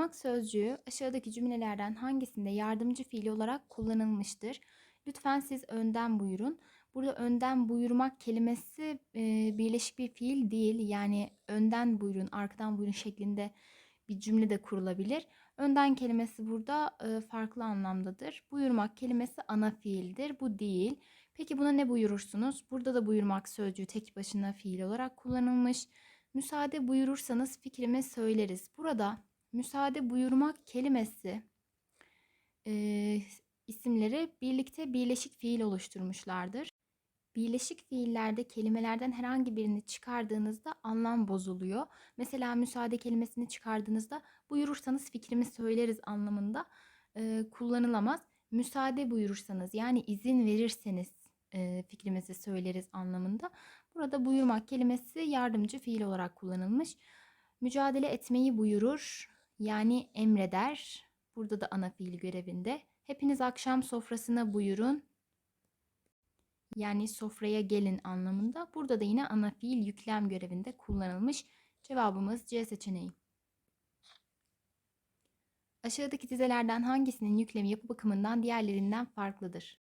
Buyurmak sözcüğü aşağıdaki cümlelerden hangisinde yardımcı fiil olarak kullanılmıştır? Lütfen siz önden buyurun. Burada önden buyurmak kelimesi e, birleşik bir fiil değil. Yani önden buyurun, arkadan buyurun şeklinde bir cümle de kurulabilir. Önden kelimesi burada e, farklı anlamdadır. Buyurmak kelimesi ana fiildir. Bu değil. Peki buna ne buyurursunuz? Burada da buyurmak sözcüğü tek başına fiil olarak kullanılmış. Müsaade buyurursanız fikrimi söyleriz. Burada müsaade buyurmak kelimesi e, isimleri birlikte birleşik fiil oluşturmuşlardır. Birleşik fiillerde kelimelerden herhangi birini çıkardığınızda anlam bozuluyor. Mesela müsaade kelimesini çıkardığınızda buyurursanız fikrimi söyleriz anlamında e, kullanılamaz. Müsaade buyurursanız yani izin verirseniz e, fikrimizi söyleriz anlamında. Burada buyurmak kelimesi yardımcı fiil olarak kullanılmış. Mücadele etmeyi buyurur yani emreder. Burada da ana fiil görevinde. Hepiniz akşam sofrasına buyurun. Yani sofraya gelin anlamında. Burada da yine ana fiil yüklem görevinde kullanılmış. Cevabımız C seçeneği. Aşağıdaki dizelerden hangisinin yüklemi yapı bakımından diğerlerinden farklıdır?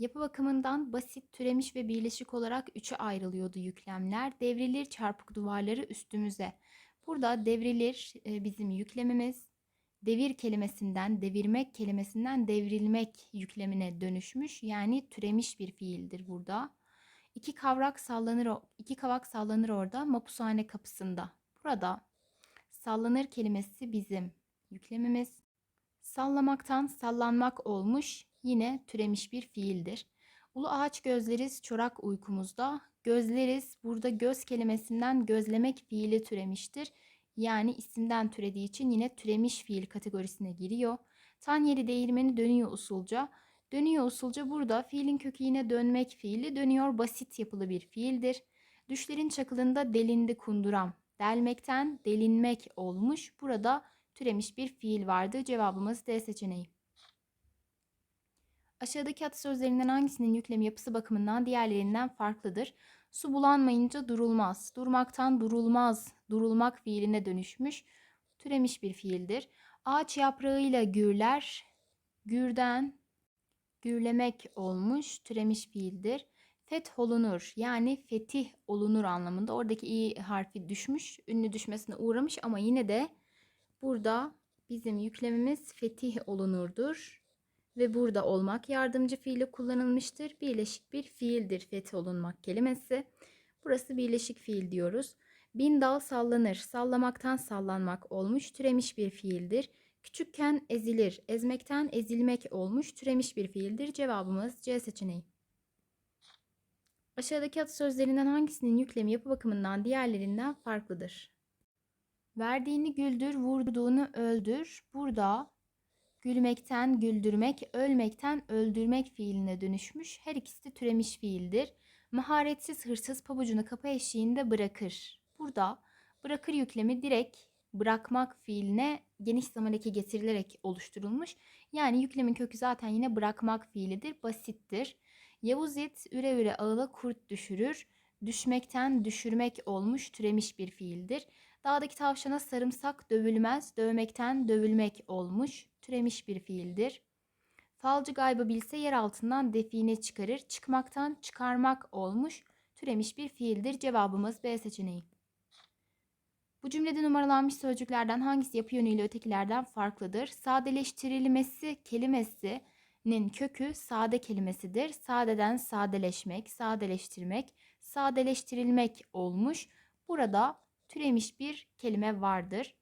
Yapı bakımından basit, türemiş ve birleşik olarak üçe ayrılıyordu yüklemler. Devrilir çarpık duvarları üstümüze. Burada devrilir e, bizim yüklemimiz. Devir kelimesinden, devirmek kelimesinden devrilmek yüklemine dönüşmüş. Yani türemiş bir fiildir burada. İki kavrak sallanır, iki kavak sallanır orada mapushane kapısında. Burada sallanır kelimesi bizim yüklemimiz. Sallamaktan sallanmak olmuş yine türemiş bir fiildir. Ulu ağaç gözleriz çorak uykumuzda. Gözleriz burada göz kelimesinden gözlemek fiili türemiştir. Yani isimden türediği için yine türemiş fiil kategorisine giriyor. Tan yeri değirmeni dönüyor usulca. Dönüyor usulca burada fiilin kökü yine dönmek fiili dönüyor basit yapılı bir fiildir. Düşlerin çakılında delindi kunduram. Delmekten delinmek olmuş. Burada türemiş bir fiil vardı. Cevabımız D seçeneği. Aşağıdaki atasözlerinden hangisinin yüklemi yapısı bakımından diğerlerinden farklıdır? Su bulanmayınca durulmaz. Durmaktan durulmaz. Durulmak fiiline dönüşmüş. Türemiş bir fiildir. Ağaç yaprağıyla gürler. Gürden gürlemek olmuş. Türemiş fiildir. Fetholunur yani fetih olunur anlamında. Oradaki i harfi düşmüş. Ünlü düşmesine uğramış ama yine de burada bizim yüklemimiz fetih olunurdur ve burada olmak yardımcı fiili kullanılmıştır. Birleşik bir fiildir fetholunmak kelimesi. Burası birleşik fiil diyoruz. Bin dal sallanır. Sallamaktan sallanmak olmuş türemiş bir fiildir. Küçükken ezilir. Ezmekten ezilmek olmuş türemiş bir fiildir. Cevabımız C seçeneği. Aşağıdaki atasözlerinden hangisinin yüklemi yapı bakımından diğerlerinden farklıdır? Verdiğini güldür, vurduğunu öldür. Burada gülmekten güldürmek, ölmekten öldürmek fiiline dönüşmüş. Her ikisi de türemiş fiildir. Maharetsiz hırsız pabucunu kapı eşiğinde bırakır. Burada bırakır yüklemi direkt bırakmak fiiline geniş zaman eki getirilerek oluşturulmuş. Yani yüklemin kökü zaten yine bırakmak fiilidir, basittir. Yavuz it üre üre ağıla kurt düşürür. Düşmekten düşürmek olmuş türemiş bir fiildir. Dağdaki tavşana sarımsak dövülmez, dövmekten dövülmek olmuş türemiş bir fiildir. Falcı gaybı bilse yer altından define çıkarır, çıkmaktan çıkarmak olmuş türemiş bir fiildir. Cevabımız B seçeneği. Bu cümlede numaralanmış sözcüklerden hangisi yapı yönüyle ötekilerden farklıdır? Sadeleştirilmesi kelimesinin kökü sade kelimesidir. Sadeden sadeleşmek, sadeleştirmek, sadeleştirilmek olmuş. Burada türemiş bir kelime vardır.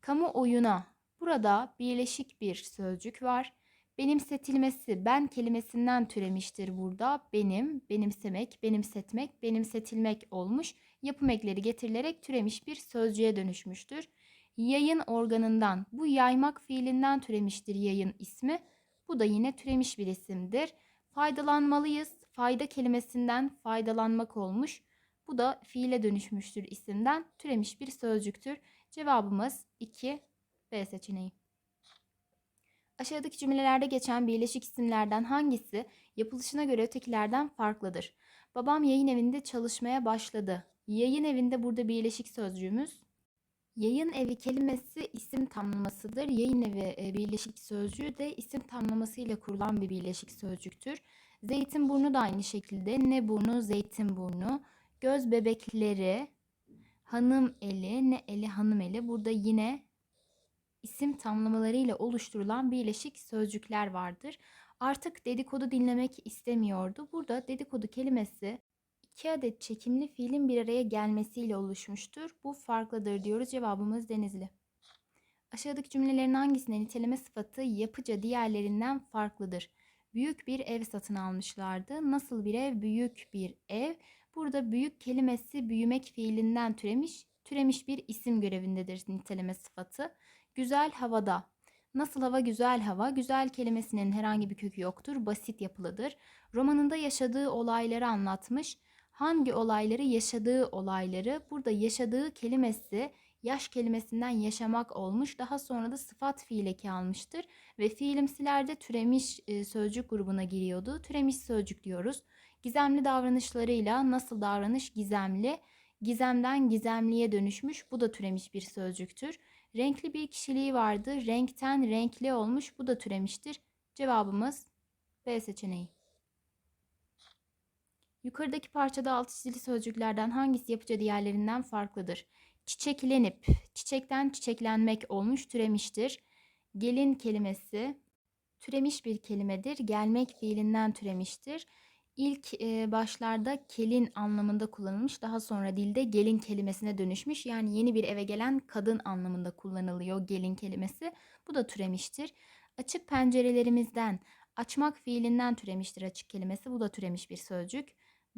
Kamu oyuna burada birleşik bir sözcük var. Benimsetilmesi ben kelimesinden türemiştir burada. Benim, benimsemek, benimsetmek, benimsetilmek olmuş. Yapım ekleri getirilerek türemiş bir sözcüğe dönüşmüştür. Yayın organından bu yaymak fiilinden türemiştir yayın ismi. Bu da yine türemiş bir isimdir. Faydalanmalıyız. Fayda kelimesinden faydalanmak olmuş. Bu da fiile dönüşmüştür isimden türemiş bir sözcüktür. Cevabımız 2 B seçeneği. Aşağıdaki cümlelerde geçen birleşik isimlerden hangisi yapılışına göre ötekilerden farklıdır? Babam yayın evinde çalışmaya başladı. Yayın evinde burada birleşik sözcüğümüz Yayın evi kelimesi isim tamlamasıdır. Yayın evi e, birleşik sözcüğü de isim tamlamasıyla kurulan bir birleşik sözcüktür. Zeytinburnu da aynı şekilde. Ne burnu, zeytinburnu. Göz bebekleri, hanım eli, ne eli, hanım eli. Burada yine isim tamlamalarıyla oluşturulan birleşik sözcükler vardır. Artık dedikodu dinlemek istemiyordu. Burada dedikodu kelimesi iki adet çekimli fiilin bir araya gelmesiyle oluşmuştur. Bu farklıdır diyoruz. Cevabımız Denizli. Aşağıdaki cümlelerin hangisinde niteleme sıfatı yapıca diğerlerinden farklıdır? Büyük bir ev satın almışlardı. Nasıl bir ev? Büyük bir ev. Burada büyük kelimesi büyümek fiilinden türemiş, türemiş bir isim görevindedir niteleme sıfatı. Güzel havada. Nasıl hava? Güzel hava. Güzel kelimesinin herhangi bir kökü yoktur. Basit yapılıdır. Romanında yaşadığı olayları anlatmış. Hangi olayları? Yaşadığı olayları. Burada yaşadığı kelimesi yaş kelimesinden yaşamak olmuş. Daha sonra da sıfat fiil eki almıştır. Ve fiilimsilerde türemiş e, sözcük grubuna giriyordu. Türemiş sözcük diyoruz. Gizemli davranışlarıyla nasıl davranış gizemli. Gizemden gizemliye dönüşmüş. Bu da türemiş bir sözcüktür. Renkli bir kişiliği vardı. Renkten renkli olmuş. Bu da türemiştir. Cevabımız B seçeneği. Yukarıdaki parçada alt çizili sözcüklerden hangisi yapıcı diğerlerinden farklıdır? Çiçeklenip, çiçekten çiçeklenmek olmuş türemiştir. Gelin kelimesi türemiş bir kelimedir. Gelmek fiilinden türemiştir. İlk e, başlarda kelin anlamında kullanılmış. Daha sonra dilde gelin kelimesine dönüşmüş. Yani yeni bir eve gelen kadın anlamında kullanılıyor gelin kelimesi. Bu da türemiştir. Açık pencerelerimizden açmak fiilinden türemiştir açık kelimesi. Bu da türemiş bir sözcük.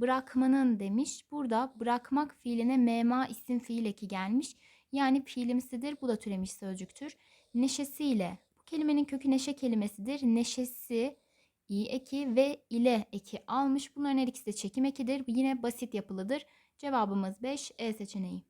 Bırakmanın demiş. Burada bırakmak fiiline mema isim fiil eki gelmiş. Yani fiilimsidir. Bu da türemiş sözcüktür. Neşesiyle. Bu kelimenin kökü neşe kelimesidir. Neşesi i eki ve ile eki almış. Bunların her ikisi de çekim ekidir. Yine basit yapılıdır. Cevabımız 5 E seçeneği.